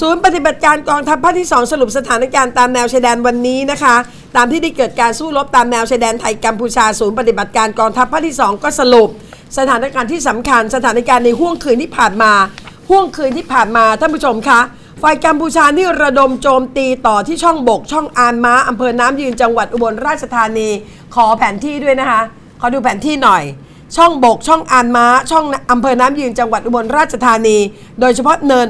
ศูนย์ปฏิบัติการกองทัพภาคที่ 2 สรุปสถานการณ์ตามแนวชายแดนวันนี้นะคะ ตามที่ได้เกิดการสู้รบตามแนวชายแดนไทยกัมพูชา ศูนย์ปฏิบัติการกองทัพภาคที่ 2 ก็สรุป สถานการณ์ที่สำคัญ สถานการณ์ในห่วงคืนที่ผ่านมาห่วงคืนที่ผ่านมาท่านผู้ชมคะฝ่ายกัมพูชานี่ระดมโจมตีต่อที่ช่องบก ช่องอานม้าอำเภอน้ำยืนจังหวัดอุบลราชธานี ขอแผนที่ด้วยนะคะ ขอดูแผนที่หน่อย ช่องบก ช่องอานม้า ช่องอำเภอน้ำยืนจังหวัดอุบลราชธานี โดยเฉพาะเนิน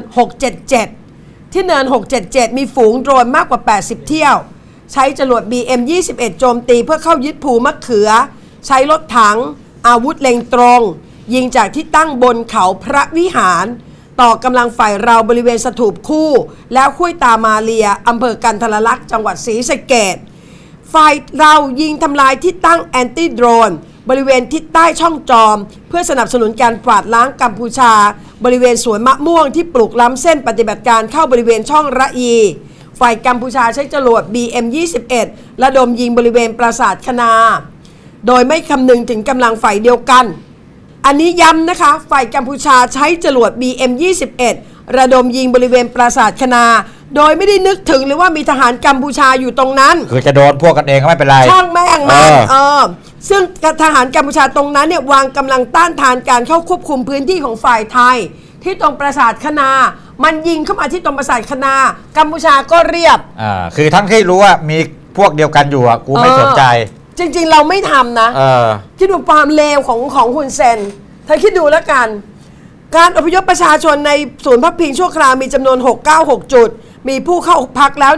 677 ที่เนิน 677 มีฝูงโดรนมากกว่า 80 เที่ยว ใช้จรวด BM 21 โจมตีเพื่อเข้ายึดภูมะเขือ ใช้รถถัง อาวุธเล็งตรง ยิงจากที่ตั้งบนเขาพระวิหาร ต่อกำลังฝ่ายเราบริเวณสถูปคู่ แล้วคุยตามาเลียอำเภอกันทรลักษณ์จังหวัดศรีสะเกดฝ่ายเรายิงทำลายที่ตั้งแอนตี้โดรน บริเวณทิศใต้ช่องจอม เพื่อสนับสนุนการกวาดล้างกัมพูชา บริเวณสวนมะม่วงที่ปลูกล้ำเส้นปฏิบัติการเข้าบริเวณช่องระอี ฝ่ายกัมพูชาใช้จรวด BM21 ระดมยิงบริเวณปราสาทคณา โดยไม่คำนึงถึงกำลังฝ่ายเดียวกัน อันนี้ย้ำนะคะ ฝ่ายกัมพูชาใช้จรวด BM21 ระดมยิงบริเวณปราสาทคณา โดยไม่ได้นึกถึงเลยว่ามีทหารกัมพูชาอยู่ตรงนั้น คือจะโดนพวกกันเองก็ไม่เป็นไร ช่างแม่งมันเออ เออ ซึ่งทหารกัมพูชาตรงนั้นเนี่ยวางกำลังต้านทานการเข้าควบคุมพื้นที่ของฝ่ายไทย ที่ตรงปราสาทคณามันยิงเข้ามาที่ตรงปราสาทคณากัมพูชาก็เรียบ อ่าคือทั้งที่รู้ว่ามีพวกเดียวกันอยู่อะกูไม่เออสนใจ จริง ๆ เราไม่ทำนะ เออ คิดดูความเลวของของคุณเซนเธอคิดดูแล้วกัน การอพยพประชาชนในศูนย์พักพิงชั่วคราวมีจำนวน 696 จุด มีผู้เข้าพักแล้ว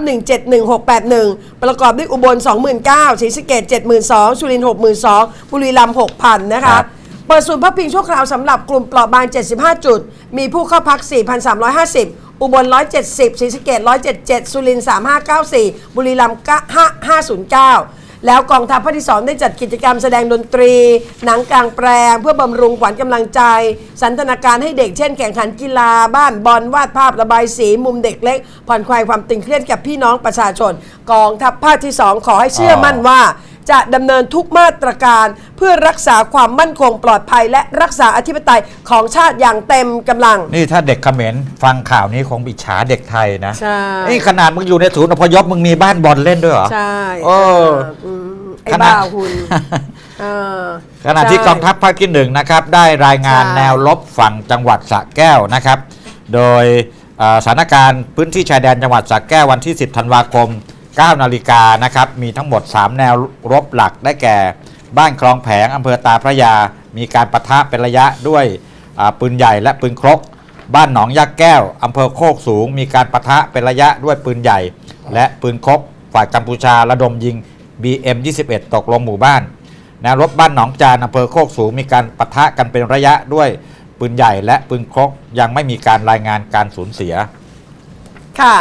171681 ประกอบด้วยอุบล 29,000ศรีสะเกด72,000 สุรินทร์62,000 บุรีรัมย์6,000 นะครัคะ บ เปิดศูนย์พักพิงชั่วคราวสำหรับกลุ่มเปราะบาง 75 จุด มีผู้เข้าพัก 4,350 อุบล 170ศรีสะเกด177 สุรินทร์3594 บุรีรัมย์509 แล้วกองทัพภาคที่สองได้จัดกิจกรรมแสดงดนตรี หนังกลางแปลง เพื่อบำรุงขวัญกำลังใจ สันทนาการให้เด็กเช่นแข่งขันกีฬา บ้านบอลวาดภาพระบายสี มุมเด็กเล็ก ผ่อนคลายความตึงเครียดกับพี่น้องประชาชน กองทัพภาคที่สองขอให้เชื่อมั่นว่า จะดำเนินทุกมาตรการเพื่อรักษาความมั่นคงปลอดภัย และรักษาอธิปไตยของชาติอย่างเต็มกำลัง นี่ถ้าเด็กเขมรฟังข่าวนี้คงอิจฉาเด็กไทยนะใช่ นี่ขนาดมึงอยู่ในศูนย์อพยพมึงมีบ้านบอลเล่นด้วยเหรอ ใช่โอ้อืมไอ้ขนาด บ้าคุณเออขณะที่ใช่ กองทัพภาคที่หนึ่งนะครับได้รายงานใช่ แนวลบฝั่งจังหวัดสระแก้วนะครับ โดยเอ่อสถานการณ์พื้นที่ชายแดนจังหวัดสระแก้ววันที่ 10 ธันวาคม 9 นาฬิกานะครับ มีทั้งหมด 3 แนวรบหลักได้แก่ บ้านคลองแผงอำเภอตาพระยา มีการปะทะเป็นระยะด้วยปืนใหญ่และปืนครก บ้านหนองยักษ์แก้วอำเภอโคกสูง มีการปะทะเป็นระยะด้วยปืนใหญ่ และปืนครกฝ่ายกัมพูชาระดมยิง BM21 ตกลงหมู่บ้าน แนวรบบ้านหนองจานอำเภอโคกสูง มีการปะทะกันเป็นระยะด้วยปืนใหญ่และปืนครกยังไม่มีการรายงานการสูญเสียค่ะ